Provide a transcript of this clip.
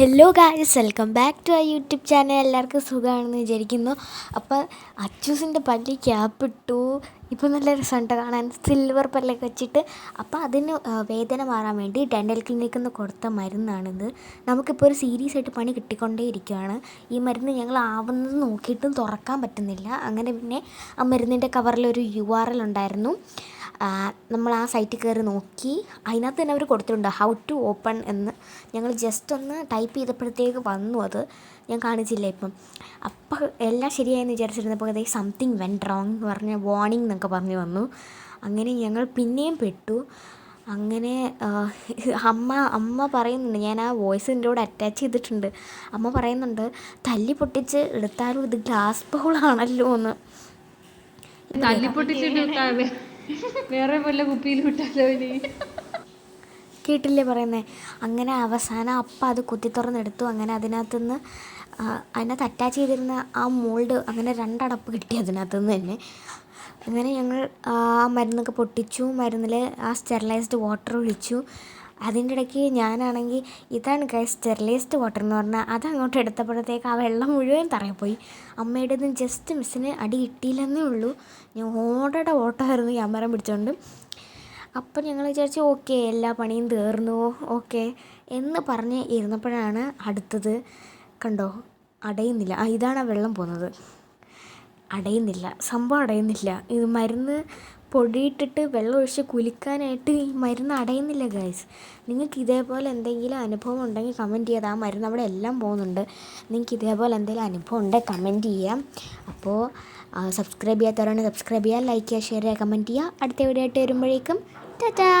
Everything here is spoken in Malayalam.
Hello guys welcome back to ആ യൂട്യൂബ് ചാനൽ എല്ലാവർക്കും സുഖമാണെന്ന് വിചാരിക്കുന്നു. അപ്പോൾ അച്ചൂസിന്റെ പല്ലി ക്യാപ്പ് ഇട്ടു. ഇപ്പോൾ നല്ല രസമുണ്ട് കാണാൻ സിൽവർ പല്ലൊക്കെ വെച്ചിട്ട്. അപ്പോൾ അതിന് വേദന മാറാൻ വേണ്ടി ഡെന്റൽ ക്ലിനിക്കിൽ നിന്ന് കൊടുത്ത മരുന്നാണിത്. നമുക്കിപ്പോൾ ഒരു സീരീസ് ആയിട്ട് പണി കിട്ടിക്കൊണ്ടേ ഇരിക്കുകയാണ് ഈ മരുന്ന് ഞങ്ങൾ ആവുന്നത് നോക്കിയിട്ടും തുറക്കാൻ പറ്റുന്നില്ല. അങ്ങനെ പിന്നെ ആ മരുന്നിന്റെ കവറിൽ ഒരു യു ആർ എൽ ഉണ്ടായിരുന്നു. നമ്മൾ ആ സൈറ്റിൽ കയറി നോക്കി. അതിനകത്ത് തന്നെ അവർ കൊടുത്തിട്ടുണ്ട് ഹൗ ടു ഓപ്പൺ എന്ന്. ഞങ്ങൾ ജസ്റ്റ് ഒന്ന് ടൈപ്പ് ചെയ്തപ്പോഴത്തേക്ക് വന്നു അത്. ഞാൻ കാണിച്ചില്ല ഇപ്പം. അപ്പോൾ എല്ലാം ശരിയായെന്ന് വിചാരിച്ചിരുന്നപ്പോൾ അതേ സംതിങ് വെൻ റോങ് എന്ന് പറഞ്ഞ വാർണിംഗ് എന്നൊക്കെ പറഞ്ഞ് വന്നു. അങ്ങനെ ഞങ്ങൾ പിന്നെയും പെട്ടു. അങ്ങനെ അമ്മ അമ്മ പറയുന്നുണ്ട് ഞാൻ ആ വോയിസ് എന്റെ കൂടെ അറ്റാച്ച് ചെയ്തിട്ടുണ്ട്. അമ്മ പറയുന്നുണ്ട് തല്ലി പൊട്ടിച്ച് എടുത്താലും ഇത് ഗ്ലാസ് ബൗളാണല്ലോ എന്ന്. തല്ലി പൊട്ടിച്ചിട്ട് വേറെ വല്ല കുപ്പിയിൽ വിട്ടാലോ ഇനി? കേട്ടില്ലേ പറയുന്നേ? അങ്ങനെ അവസാനം അപ്പം അത് കുത്തി തുറന്നെടുത്തു. അങ്ങനെ അതിനകത്തുനിന്ന് അതിനകത്ത് അറ്റാച്ച് ചെയ്തിരുന്ന ആ മോൾഡ് അങ്ങനെ രണ്ടടപ്പ് കിട്ടി അതിനകത്തുനിന്ന് തന്നെ. അങ്ങനെ ഞങ്ങൾ ആ മരുന്നൊക്കെ പൊട്ടിച്ചു. മരുന്നിൽ ആ സ്റ്റെറിലൈസ്ഡ് വാട്ടർ ഒഴിച്ചു. അതിന്റെ ഇടയ്ക്ക് ഞാനാണെങ്കിൽ ഇതാണ് ഗൈസ് സ്റ്റെറിലൈസ്ഡ് വാട്ടർ എന്ന് പറഞ്ഞാൽ അത് അങ്ങോട്ട് എടുത്തപ്പോഴത്തേക്ക് ആ വെള്ളം മുഴുവൻ തറയിപ്പോയി. അമ്മയുടെ ജസ്റ്റ് മിസ്സിന് അടി കിട്ടിയില്ലെന്നേ ഉള്ളൂ. ഞാൻ ഓടയുടെ ഓട്ടമായിരുന്നു ക്യാമറ പിടിച്ചുകൊണ്ട് അപ്പം ഞങ്ങൾ വിചാരിച്ചു ഓക്കെ എല്ലാ പണിയും തീർന്നു ഓക്കെ എന്ന് പറഞ്ഞ് ഇരുന്നപ്പോഴാണ് അടുത്തത് കണ്ടോ അടയുന്നില്ല. ആ ഇതാണ് ആ വെള്ളം പോകുന്നത്. അടയുന്നില്ല. സംഭവം അടയുന്നില്ല. ഇത് മരുന്ന് പൊടിയിട്ടിട്ട് വെള്ളം ഒഴിച്ച് കുലിക്കാനായിട്ട് ഈ മരുന്ന് അടയുന്നില്ല ഗൈസ് നിങ്ങൾക്ക് ഇതേപോലെ എന്തെങ്കിലും അനുഭവം ഉണ്ടെങ്കിൽ കമന്റ് ചെയ്ത് ആ മരുന്ന് അവിടെ എല്ലാം പോകുന്നുണ്ട്. നിങ്ങൾക്ക് ഇതേപോലെ എന്തെങ്കിലും അനുഭവം ഉണ്ടെങ്കിൽ കമന്റ് ചെയ്യാം. അപ്പോൾ സബ്സ്ക്രൈബ് ചെയ്യാത്തവരാണെങ്കിൽ സബ്സ്ക്രൈബ് ചെയ്യുക ലൈക്ക് ചെയ്യുക ഷെയർ ചെയ്യുക കമന്റ് ചെയ്യുക അടുത്ത വീഡിയോ ആയിട്ട് വരുമ്പോഴേക്കും ടാറ്റാ